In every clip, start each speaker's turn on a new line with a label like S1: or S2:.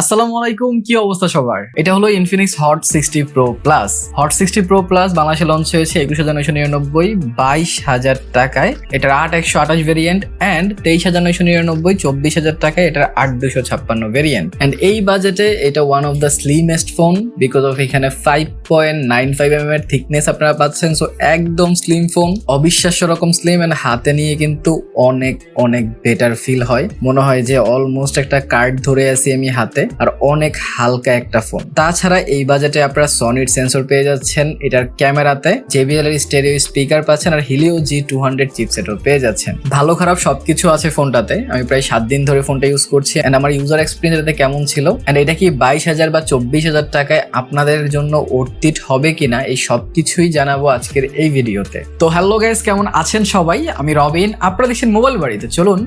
S1: আসসালামু আলাইকুম, কি অবস্থা সবার? এটা হলো Infinix hot sixty pro plus hot sixty pro plus বাংলাদেশে লঞ্চ হয়েছে একুশ হাজার নয়শো নিরানব্বই, বাইশ হাজার টাকায়। এটার আট একশো আঠাশ ভেরিয়েন্ট অ্যান্ড তেইশ হাজার নয়শো নিরানব্বই, চব্বিশ হাজার টাকায় এটার আট দুশো ছাপ্পান্ন ভেরিয়েন্ট অ্যান্ড এই বাজেটে এটা one of the slimmest phone because of এখানে five point nine five M এর থিকনেস আপনারা পাচ্ছেন। সো একদম স্লিম ফোন অবিশ্বাস্য রকম স্লিম অ্যান্ড হাতে নিয়ে কিন্তু অনেক অনেক বেটার ফিল হয়। মনে হয় যে অলমোস্ট একটা কার্ড ধরে আছি আমি হাতে। আর অনেক হালকা একটা ফোন। তাছাড়া এই বাজেটে আপনারা সনির সেন্সর পেয়ে যাচ্ছেন, এটার ক্যামেরাতে। জেবিএল এর স্টেরিও স্পিকার পাচ্ছেন আর হিলিও জি টু হান্ড্রেড চিপসেটও পেয়ে যাচ্ছেন। ভালো খারাপ সবকিছু আছে ফোনটাতে। আমি প্রায় সাত দিন ধরে ফোনটা ইউজ করছি। এন্ড আমার ইউজার এক্সপিরিয়েন্স এটাতে কেমন ছিল? এন্ড এটা কি বাইশ হাজার বা চব্বিশ হাজার টাকায় আপনাদের জন্য অর্থিট হবে কিনা? এই সব কিছুই জানাব আজকের এই ভিডিওতে। তো হ্যালো গাইস কেমন আছেন সবাই? আমি রবিন আপনারা দেখছেন মোবাইল বাড়িতে। চলুন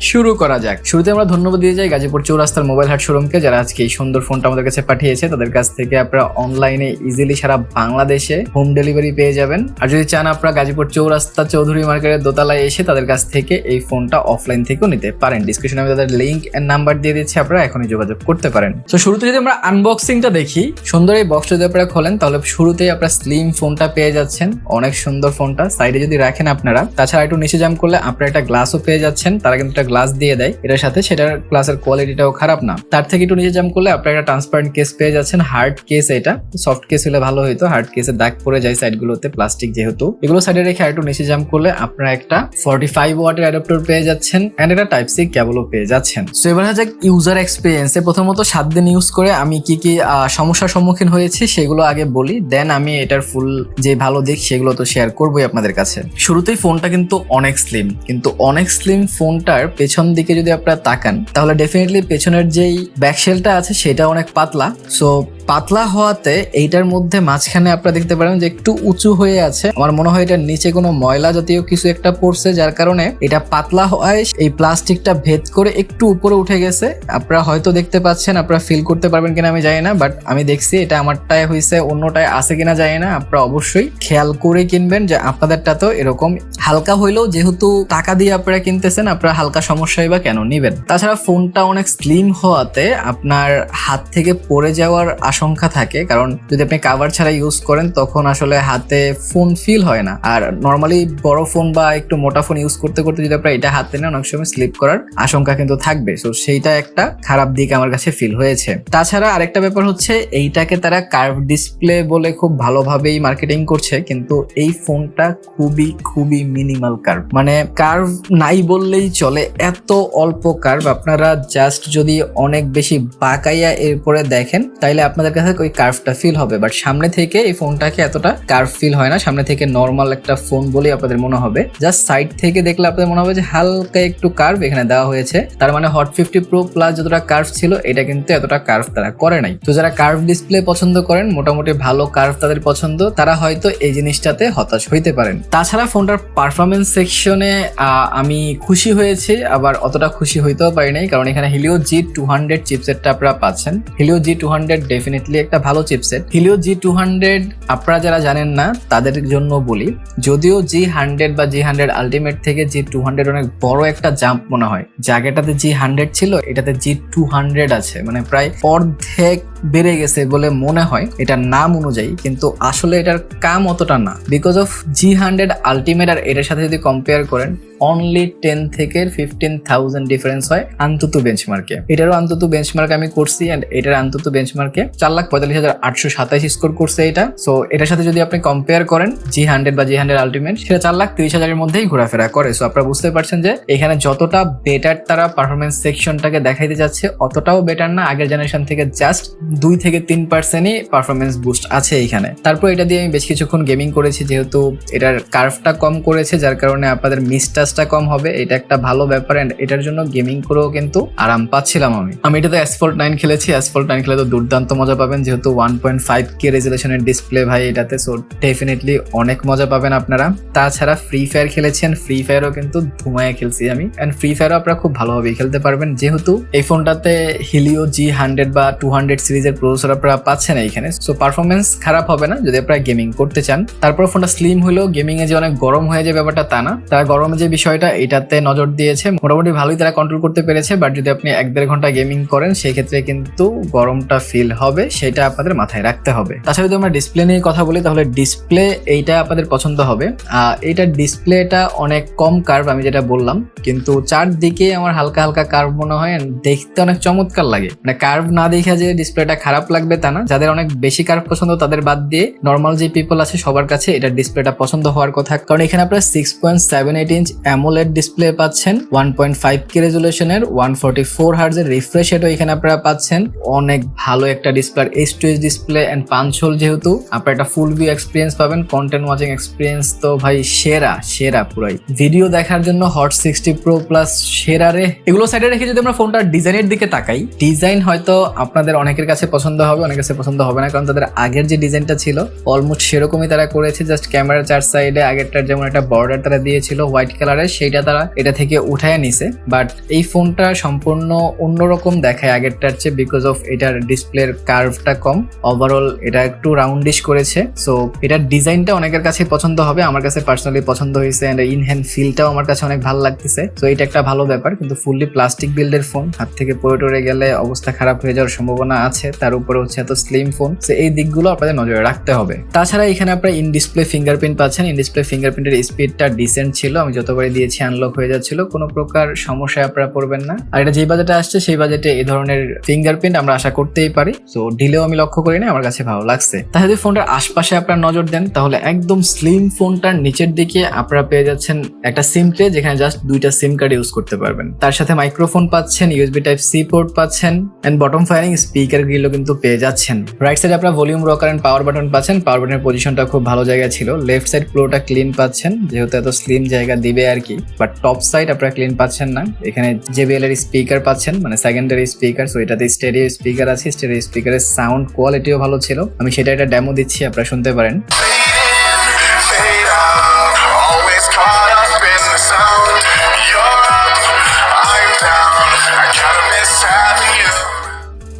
S1: শুরু করা যাক। শুরুতে আমরা ধন্যবাদ দিয়ে যাই গাজীপুর চৌরাস্তার মোবাইল হাট শোরুমকে যারা আজকে এই সুন্দর ফোনটা আমাদের কাছে পাঠিয়েছে, তাদের কাছ থেকে আপনারা অনলাইনে ইজিলি সারা বাংলাদেশে হোম ডেলিভারি পেয়ে যাবেন। আর যদি চান আপনারা গাজীপুর চৌরাস্তা চৌধুরী মার্কেটের দোতলায় এসে তাদের কাছ থেকে এই ফোনটা অফলাইন থেকেও নিতে পারেন। ডিসক্রিপশনে আমি তাদের লিঙ্ক এন্ড নাম্বার দিয়ে দিচ্ছি, আপনারা এখনই যোগাযোগ করতে পারেন। তো শুরুতে যদি আমরা আনবক্সিংটা দেখি, সুন্দর এই বক্সটা যদি আপনারা খোলেন, তাহলে শুরুতেই আপনারা স্লিম ফোনটা পেয়ে যাচ্ছেন। অনেক সুন্দর ফোনটা সাইডে যদি রাখেন আপনারা, তাছাড়া একটু নিচে জাম করলে আপনারা একটা গ্লাসও পেয়ে যাচ্ছেন। তারা কিন্তু একটা গ্লাস দিয়ে দেয়। এটার সাথে সেটার গ্লাসের কোয়ালিটিটাও খারাপ না। তার থেকে একটু নিচে জাম করলে আপনারা একটা ট্রান্সপারেন্ট কেস পেয়ে যাচ্ছেন। হার্ড কেস এটা। সফট কেস হলে ভালো হতো হার্ড কেসের দাগ পড়ে যায় সাইডগুলোতে প্লাস্টিক যেহেতু। এগুলো সাইডে রেখে একটু নিচে জাম করলে আপনারা একটা ফর্টি ফাইভ ওয়াটের অ্যাডাপ্টার পেয়ে যাচ্ছেন অ্যান্ড একটা টাইপ সি কেবলও পেয়ে যাচ্ছেন। সো এবার যাক ইউজার এক্সপিরিয়েন্সে প্রথমত সাত দিন ইউজ করে আমি কি কি সমস্যার সম্মুখীন হয়েছি সেগুলো আগে বলি দেন আমি এটার ফুল যে ভালো দিক সেগুলো তো শেয়ার করবোই আপনাদের কাছে। শুরুতেই ফোনটা কিন্তু অনেক স্লিম কিন্তু অনেক স্লিম ফোনটার পেছন দিকে যদি আপনারা তাকান, তাহলে ডেফিনেটলি পেছনের যেই ব্যাকশেলটা আছে সেটা অনেক পাতলা। সো পাতলা হওয়াতে এইটার মধ্যে মাঝখানে আপনারা দেখতে পারেন যে একটু উঁচু হয়ে আছে। আমার মনে হয় এটার নিচে কোনো ময়লা জাতীয় কিছু একটা পড়ছে, যার কারণে এটা পাতলা হওয়ায় এই প্লাস্টিকটা ভেদ করে একটু উপরে উঠে গেছে। আপনারা হয়তো দেখতে পাচ্ছেন, আপনারা ফিল করতে পারবেন কিনা আমি জানি না বাট আমি দেখছি এটা আমারটায় হয়েছে, অন্যটায় আছে কিনা জানি না। আপনারা অবশ্যই খেয়াল করে কিনবেন যে আপনাদেরটা তো এরকম হালকা হইলেও যেহেতু টাকা দিয়ে আপনারা কিনতেছেন, আপনারা হালকা সমস্যাই বা কেন নিবেন? তাছাড়া ফোনটা অনেক স্লিম হওয়াতে আপনার হাত থেকে পড়ে যাওয়ার আশঙ্কা থাকে, কারণ যদি আপনি কাভার ছাড়া ইউজ করেন, তখন আসলে হাতে ফোন ফিল হয় না। আর নর্মালি বড় ফোন বা একটু মোটা ফোন ইউজ করতে করতে যদি আপনারা এটা হাতে নেন, অনেক সময় স্লিপ করার আশঙ্কা কিন্তু থাকবে। তো সেইটা একটা খারাপ দিক আমার কাছে ফিল হয়েছে। তাছাড়া আরেকটা ব্যাপার হচ্ছে, এইটাকে তারা কার্ভ ডিসপ্লে বলে খুব ভালোভাবেই মার্কেটিং করছে, কিন্তু এই ফোনটা খুবই খুবই মিনিমাল কার্ভ মানে কার্ভ নাই বললেই চলে, এত অল্প কার্ভ আপনারা জাস্ট যদি অনেক বেশি বাঁকাইয়া এরপরে দেখেন, তাইলে আপনাদের কাছে ওই কার্ভটা ফিল হবে বাট সামনে থেকে এই ফোনটাকে এতটা কার্ভ ফিল হয় না। সামনে থেকে নর্মাল একটা ফোন বলেই আপনাদের মনে হবে। জাস্ট সাইড থেকে দেখলে আপনাদের মনে হবে যে হালকা একটু কার্ভ এখানে দেওয়া হয়েছে। তার মানে হট ফিফটি প্রো প্লাস যতটা কার্ভ ছিল, এটা কিন্তু এতটা কার্ভ তারা করে নাই। তো যারা কার্ভ ডিসপ্লে পছন্দ করেন, মোটামুটি ভালো কার্ভ তাদের পছন্দ, তারা হয়তো এই জিনিসটাতে হতাশ হইতে পারেন। তাছাড়া ফোনটার পারফরমেন্স সেকশনে আমি খুশি হয়েছি, আবার অতটা খুশি হইতেও পারি নাই, কারণ এখানে হিলিও জি টু হান্ড্রেড চিপসেটটা আপনারা পাচ্ছেন। Helio G two hundred definitely একটা ভালো chipset Helio G two hundred আপনারা যারা জানেন না, তাদের জন্য বলি, যদিও জি হান্ড্রেড বা জি হান্ড্রেড আলটিমেট থেকে জি টু হান্ড্রেড অনেক বড় একটা জাম্প মনে হয়। জায়গাটাতে জি হান্ড্রেড ছিল, এটাতে জি টু হান্ড্রেড আছে। মানে প্রায় অর্ধেক বেড়ে গেছে বলে মনে হয়। এটার নাম অনুযায়ী, কিন্তু আসলে এটার কাম অতটা না। Because of G hundred ultimate আর এটার সাথে যদি কম্পেয়ার করেন অনলি টেন থেকে ফিফটিন থাউজেন্ড ডিফারেন্স হয় আন্তত বেঞ্চমার্কে এটারও অন্তত বেঞ্চমার্ক আমি করছি অ্যান্ড এটার আন্তত বেঞ্চমার্কে চার লাখ পঁয়তাল্লিশ হাজার আটশো সাতাইশ স্কোর করছে এটা। সো এটার সাথে যদি আপনি কম্পেয়ার করেন জি হান্ড্রেড বা জি হান্ড্রেড আলটিমেট সেটা চার লাখ তিরিশ হাজারের মধ্যেই ঘোরাফেরা করে। সো আপনারা বুঝতে পারছেন যে এখানে যতটা বেটার তারা পারফরমেন্স সেকশনটাকে দেখাইতে যাচ্ছে, অতটাও বেটার না। আগের জেনারেশন থেকে জাস্ট দুই থেকে তিন পার্সেন্টই পারফরমেন্স বুস্ট আছে এখানে। তারপর এটা দিয়ে আমি বেশ কিছুক্ষণ গেমিং করেছি, যেহেতু এটার কার্ভটা কম করেছে, যার কারণে আপনাদের মিসটাচটা কম হবে, এটা একটা ভালো ব্যাপার অ্যান্ড এটার জন্য গেমিং করেও কিন্তু আরাম পাচ্ছিলাম আমি। আমি এটাতে অ্যাসফল্ট নাইন খেলেছি অ্যাসফল্ট নাইন খেলে তো দুর্দান্ত মজা পাবেন, যেহেতু ওয়ান পয়েন্ট ফাইভ কে রেজুলেশনের ডিসপ্লে ভাই এটাতে সো ডেফিনেটলি অনেক মজা পাবেন আপনারা। তাছাড়া ফ্রি ফায়ার খেলেছেন ফ্রি ফায়ারও কিন্তু ধুমায় খেলছি আমি। অ্যান্ড ফ্রি ফায়ারও আপনারা খুব ভালোভাবেই খেলতে পারবেন, যেহেতু এই ফোনটাতে হিলিও জি হান্ড্রেড বা টু হান্ড্রেড সিরিজের প্রসেসর আপনারা পাচ্ছেন এইখানে। সো পারফরমেন্স খারাপ হবে না, যদি আপনারা গেমিং করতে চান। তারপর ফোনটা স্লিম হলেও গেমিং এ যে অনেক গরম হয়ে যায় ব্যাপারটা তা না। তারা গরমে যে বিষয়টা এটাতে নজর দিয়েছে। মোটামুটি ভালোই তারা কন্ট্রোল করতে পেরেছে বাট যদি আপনি এক দেড় ঘণ্টা গেমিং করেন সেই ক্ষেত্রে কিন্তু গরমটা ফিল হবে সেটা আপনাদের মাথায় রাখতে হবে। তাছাড়া যদি আমরা ডিসপ্লে নিয়ে কথা বলি তাহলে ডিসপ্লে এইটা আপনাদের পছন্দ হবে। আহ, এইটার ডিসপ্লেটা অনেক কম কার্ভ আমি যেটা বললাম কিন্তু চারদিকে আমার হালকা হালকা কার্ভ মনে হয় দেখতে অনেক চমৎকার লাগে। মানে কার্ভ না দেখে যে ডিসপ্লেটা খারাপ লাগবে তা না। যাদের অনেক বেশি কার্ভ পছন্দ তাদের বাদ দিয়ে নর্মাল যে পিপল আছে সবার কাছে এটা ডিসপ্লেটা পছন্দ হওয়ার কথা। কারণ এখানে আপনার six point seven eight inch AMOLED display পাচ্ছেন ওয়ান পয়েন্ট ফাইভ কে রেজুলেশনের ওয়ান ফোর্টি ফোর হার্জের রিফ্রেশ রেটও এখানে আপনারা পাচ্ছেন। অনেক ভালো একটা display H two H display and পাঁচ হোল যেহেতু, আপনারা একটা ফুল ভিউ এক্সপিরিয়েন্স পাবেন কন্টেন্ট ওয়াচিং এক্সপিরিয়েন্স তো ভাই সেরা সেরা পুরাই। ভিডিও দেখার জন্য হট সিক্সটি প্রো প্লাস সেরা রে। এগুলো সাইডে রেখে যদি আমরা ফোনটার ডিজাইনের দিকে তাকাই ডিজাইন হয়তো আপনাদের অনেকের কাছে পছন্দ হবে, অনেকের কাছে পছন্দ হবে না, কারণ তাদের আগের যে ডিজাইনটা ছিল অলমোস্ট সেরকমই তারা করেছে জাস্ট ক্যামেরার চার সাইডে আগেরটার যেমন একটা বর্ডার তারা দিয়েছিল হোয়াইট কালারের সেইটা তারা এটা থেকে উঠায় নিছে। বাট এই ফোনটা সম্পূর্ণ অন্যরকম দেখায় আগেরটার চেয়ে বিকজ অফ এটার ডিসপ্লের কার্ভটা কম। ওভারঅল এটা একটু রাউন্ডিশ করেছে। সো এটার ডিজাইনটা অনেকের কাছে পছন্দ হবে, আমার কাছে পার্সোনালি পছন্দ হয়েছে অ্যান্ড ইন হ্যান্ড ফিলটাও আমার কাছে অনেক ভালো লাগতেছে। তো এটা একটা ভালো ব্যাপার, কিন্তু ফুললি প্লাস্টিক বিল্ডের ফোন হাত থেকে পড়ে টরে গেলে অবস্থা খারাপ হয়ে যাওয়ার সম্ভাবনা আছে, তার উপরে হচ্ছে এত স্লিম ফোন তো এই দিকগুলো আপনাদের নজরে রাখতে হবে। তাছাড়া এখানে আপনারা ইন ডিসপ্লে ফিঙ্গারপ্রিন্ট পাচ্ছেন। ইন ডিসপ্লে ফিঙ্গারপ্রিন্টের স্পিডটা ডিসেন্ট ছিল, আমি যতবারই দিয়েছি আনলক হয়ে যাচ্ছিল। কোনো প্রকার সমস্যায় আপনারা পড়বেন না। আর এটা যে বাজেটে আসছে, সেই বাজেটে এই ধরনের ফিঙ্গারপ্রিন্ট আমরা আশা করতেই পারি। তো ডিলেও আমি লক্ষ্য করি না আমার কাছে ভালো লাগছে। তাহলে যদি ফোনটার আশপাশে আপনারা নজর দেন, তাহলে একদম স্লিম ফোনটার নিচের দিকে আপনারা পেয়ে যাচ্ছেন একটা সিম ট্রে যেখানে জাস্ট দুইটা সিম কার্ড ইউজ করতে পারবেন। তার সাথে মাইক্রোফোন পাচ্ছেন ইউএসবি টাইপ সি পোর্ট পাচ্ছেন এন্ড বটম ফায়ারিং স্পিকার গ্রিলও কিন্তু পেয়ে যাচ্ছেন। রাইট সাইডে আপনারা volume rocker and power button পাচ্ছেন। পাওয়ার বাটনের পজিশনটা খুব ভালো জায়গায় ছিল। লেফট সাইড ফ্লোটা ক্লিন পাচ্ছেন, যেহেতু এত স্লিম জায়গা দিবে আর কি বাট টপ সাইড আপনারা ক্লিন পাচ্ছেন না। এখানে জেবিএল এর স্পিকার পাচ্ছেন মানে সেকেন্ডারি স্পিকার সো এটাতে স্টেরিও স্পিকার আছে স্টেরিও স্পিকারের সাউন্ড কোয়ালিটিও ভালো ছিল। আমি সেটা একটা ডেমো দিচ্ছি, আপনারা শুনতে পারেন।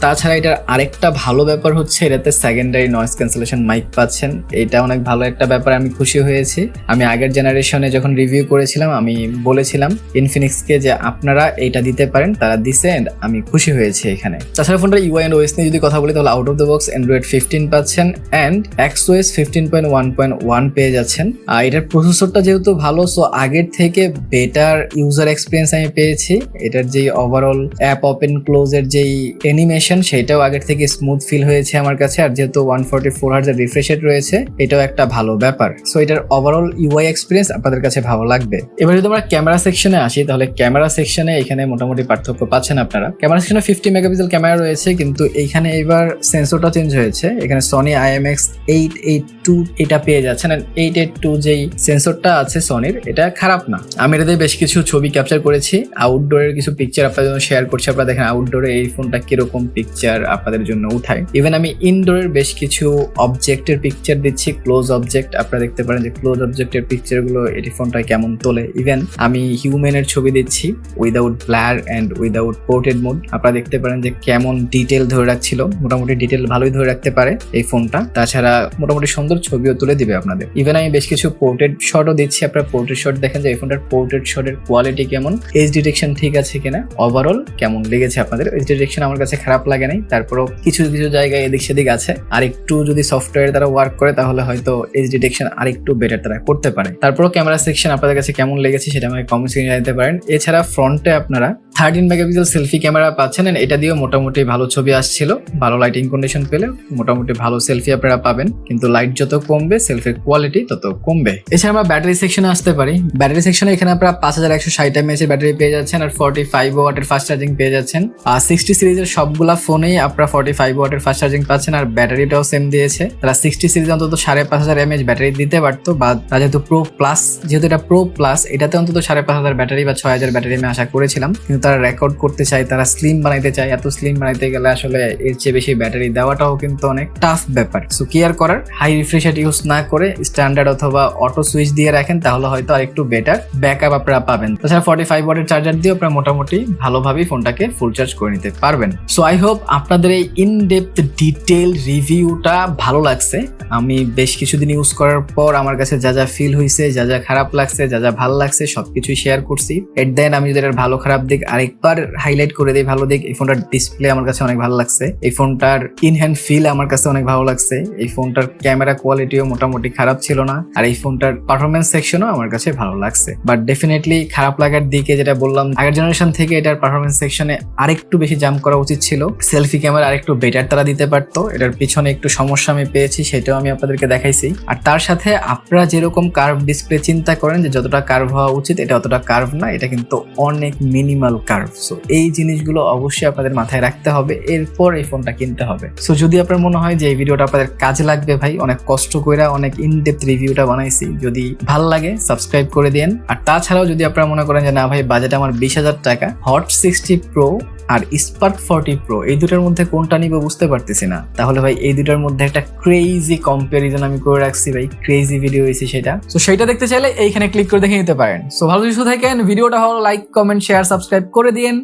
S1: তাছাড়া এটার আরেকটা ভালো ব্যাপার হচ্ছে, এটাতে সেকেন্ডারি নয়েজ ক্যান্সেলেশন মাইক পাচ্ছেন। এটা অনেক ভালো একটা ব্যাপার, আমি খুশি হয়েছি। আমি আগের জেনারেশনে যখন রিভিউ করেছিলাম, আমি বলেছিলাম ইনফিনিক্সকে যে আপনারা এটা দিতে পারেন, তারা দিছে and আমি খুশি হয়েছি এখানে। তাছাড়া ফোনটা ইউআই অ্যান্ড ওয়েস নিয়ে যদি কথা বলি, তাহলে out of the box Android fifteen পাচ্ছেন and X OS fifteen point one point one পেয়ে যাচ্ছেন। আর এটার প্রসেসরটা যেহেতু ভালো সো আগের থেকে বেটার ইউজার এক্সপিরিয়েন্স আমি পেয়েছি। এটার যেই ওভারঅল অ্যাপ ওপেন ক্লোজের যেই অ্যানিমেশন সেটাও আগের থেকে স্মুথ ফিল হয়েছে আমার কাছে। আর যেহেতু ওয়ান ফোর্টি ফোর হার্জের রিফ্রেশ রয়েছে, এটাও একটা ভালো ব্যাপার। সো এটার ওভারঅল ইউআই এক্সপিরিয়েন্স আপনাদের কাছে ভালো লাগবে। এবার যদি আমরা ক্যামেরা সেকশনে আসি, তাহলে ক্যামেরা সেকশনে এখানে মোটামুটি পার্থক্য পাচ্ছেন আপনারা। ক্যামেরা সেকশনে ফিফটি মেগাপিক্সেল ক্যামেরা রয়েছে, কিন্তু এইখানে এবার সেন্সরটা চেঞ্জ হয়েছে। এখানে Sony IMX eight eight two এটা পেয়ে যাচ্ছেন। এইট এইট টু যেই সেন্সরটা আছে সনির এটা খারাপ না। আমি এটাতে বেশ কিছু ছবি ক্যাপচার করেছি। আউটডোরের কিছু পিকচার আপনাদের জন্য শেয়ার করছি। আপনারা দেখেন আউটডোরে এই ফোনটা কীরকম পিকচার আপনাদের জন্য উঠায় ইভেন আমি ইনডোরের বেশ কিছু অবজেক্টের পিকচার দিচ্ছি ক্লোজ অবজেক্ট আপনারা দেখতে পারেন যে ক্লোজ অবজেক্টের পিকচারগুলো এটি ফোনটা কেমন তোলে। ইভেন আমি হিউম্যানের ছবি দিচ্ছি without blur and without portrait mode আপনারা দেখতে পারেন যে কেমন ডিটেল ধরে রাখছিল, মোটামুটি ডিটেল ভালোই ধরে রাখতে পারে এই ফোনটা। তাছাড়া মোটামুটি সুন্দর ছবিও তুলে দিবে আপনাদের। ইভেন আমি বেশ কিছু পোর্টেড শটও দিচ্ছি, আপনারা পোর্টেড শট দেখেন যে এই ফোনটার পোর্টেড শটের কোয়ালিটি কেমন এজ ডিটেকশন ঠিক আছে কিনা ওভারঅল কেমন লেগেছে আপনাদের। এজ ডিটেকশন আমার কাছে খারাপ লাগে নাই। তারপরও কিছু কিছু জায়গায় এদিক সেদিক আছে। আর একটু যদি সফটওয়্যার তারা ওয়ার্ক করে, তাহলে হয়তো এজ ডিটেকশন আর একটু বেটার তারা করতে পারে। তারপরও ক্যামেরা সেকশন আপনাদের কাছে কেমন লেগেছে সেটা আমাকে কমেন্ট জানাতে পারেন। এছাড়া ফ্রন্টে আপনারা থার্টিন মেগাপিক্সেল সেলফি ক্যামেরা পাচ্ছেন এটা দিয়েও মোটামুটি ভালো ছবি আসছিল। ভালো লাইটিং কন্ডিশন পেলে মোটামুটি ভালো সেলফি আপনারা পাবেন। কিন্তু লাইট যত কমবে সেলফির কোয়ালিটি তত কমবে। এছাড়া আমরা ব্যাটারি সেকশনে আসতে পারি। ব্যাটারি সেকশনে এখানে আপনারা পাঁচ হাজার একশো ষাট এমএচ এর ব্যাটারি পেয়ে যাচ্ছেন আর ফর্টি ফাইভ ওয়াটের ফাস্ট চার্জিং পেয়ে যাচ্ছেন। আর সিক্সটি সিরিজের সবগুলা ফোনেই আপনারা ফর্টি ফাইভ ওয়াটের ফাস্ট চার্জিং পাচ্ছেন আর ব্যাটারিটাও সেম দিয়েছে। তারা সিক্সটি সিরিজ অন্তত সাড়ে পাঁচ হাজার এমএচ ব্যাটারি দিতে পারতো বা তারা যেহেতু প্রো প্লাস যেহেতু এটা প্রো প্লাস এটাতে অন্তত সাড়ে পাঁচ হাজার ব্যাটারি বা ছয় হাজার ব্যাটারি আমি আশা করেছিলাম। কিন্তু তারা রেকর্ড করতে চায়, তারা স্লিম বানাইতে চায়। এত স্লিম বানাইতে গেলে আসলে এর চেয়ে বেশি ব্যাটারি দেওয়াটাও কিন্তু অনেক টাফ ব্যাপার। সো কি আর করার হাই রিফ্রেশার ইউজ না করে স্ট্যান্ডার্ড অথবা অটো সুইচ দিয়ে রাখেন, তাহলে হয়তো আরেকটু বেটার ব্যাকআপ আপনারা পাবেন। তাছাড়া ফর্টি ফাইভ ওয়াটের চার্জার দিয়ে আপনারা মোটামুটি ভালোভাবেই ফোনটাকে ফুল চার্জ করে নিতে পারবেন। সো আই হোপ আপনাদের এই ইন ডেপথ ডিটেল রিভিউটা ভালো লাগছে। আমি বেশ কিছুদিন ইউজ করার পর আমার কাছে যা যা ফিল হয়েছে যা যা খারাপ লাগছে, যা যা ভালো লাগছে, সবকিছুই শেয়ার করছি। এট দেন আমি যদি এটার ভালো খারাপ দিক আরেকবার হাইলাইট করে দিই, ভালো দিক এই ফোনটার ডিসপ্লে আমার কাছে অনেক ভালো লাগছে। এই ফোনটার ইন হ্যান্ড ফিল আমার কাছে অনেক ভালো লাগছে। এই ফোনটার ক্যামেরা কোয়ালিটিও মোটামুটি খারাপ ছিল না, আর এই ফোনটার পারফরমেন্স সেকশনও আমার কাছে ভালো লাগছে। বাট ডেফিনেটলি খারাপ লাগার দিকে যেটা বললাম, আগের জেনারেশন থেকে এটার পারফরমেন্স সেকশনে আরেকটু বেশি জাম্প করা উচিত ছিল। সেলফি ক্যামেরা আরেকটু বেটার তারা দিতে পারতো, এটার পিছনে একটু সমস্যা আমি পেয়েছি, সেটাও আমি আপনাদেরকে দেখাইছি। আর তার সাথে আপনারা যেরকম কার্ভ ডিসপ্লে চিন্তা করেন যে যতটা কার্ভ হওয়া উচিত, এটা অতটা কার্ভ না, এটা কিন্তু অনেক মিনিমাল কার্ভ সো এই জিনিসগুলো অবশ্যই আপনাদের মাথায় রাখতে হবে, এরপর এই ফোনটা কিনতে হবে। সো যদি আপনার মনে হয় যে এই ভিডিওটা আপনাদের কাজে লাগবে ভাই, অনেক কষ্ট করে অনেক ইনডেপথ রিভিউটা বানাইছি, যদি ভালো লাগে সাবস্ক্রাইব করে দেন। আর তাছাড়াও যদি আপনারা মনে করেন যে না ভাই বাজেট আমার বিশ হাজার টাকা হট সিক্সটি প্রো আর স্পার্ক ফর্টি প্রো এই দুটার মধ্যে কোনটা নিব বুঝতে পারতেছি না। তাহলে ভাই, এই দুটার মধ্যে একটা ক্রেজি কম্পারিজন আমি করে রাখছি ভাই ক্রেজি ভিডিও হয়েছে সেটা। তো সেটা দেখতে চাইলে এইখানে ক্লিক করে দেখে নিতে পারেন। সো ভালো কিছু থাকেন, ভিডিওটা ভালো লাইক কমেন্ট শেয়ার সাবস্ক্রাইব করে দিন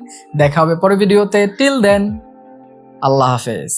S1: দেখা হবে পরের ভিডিওতে টিল দেন আল্লাহ হাফেজ।